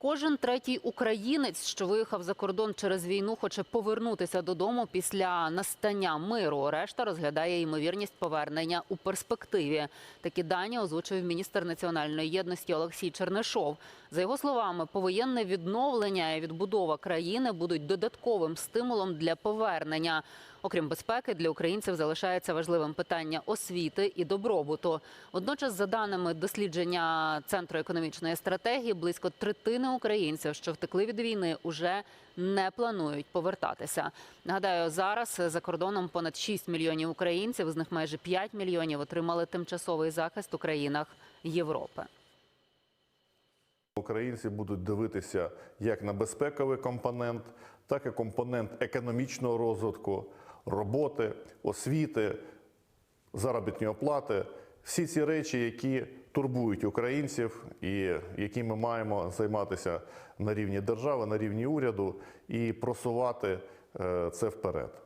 Кожен третій українець, що виїхав за кордон через війну, хоче повернутися додому після настання миру. Решта розглядає ймовірність повернення у перспективі. Такі дані озвучив міністр національної єдності Олексій Чернишов. За його словами, повоєнне відновлення і відбудова країни будуть додатковим стимулом для повернення. Окрім безпеки, для українців залишається важливим питання освіти і добробуту. Водночас, за даними дослідження Центру економічної стратегії, близько третини українців, що втекли від війни, уже не планують повертатися. Нагадаю, зараз за кордоном понад 6 мільйонів українців, з них майже 5 мільйонів отримали тимчасовий захист у країнах Європи. Українці будуть дивитися як на безпековий компонент, так і компонент економічного розвитку, роботи, освіти, заробітної оплати. Всі ці речі, які турбують українців, і які ми маємо займатися на рівні держави, на рівні уряду і просувати е, це вперед.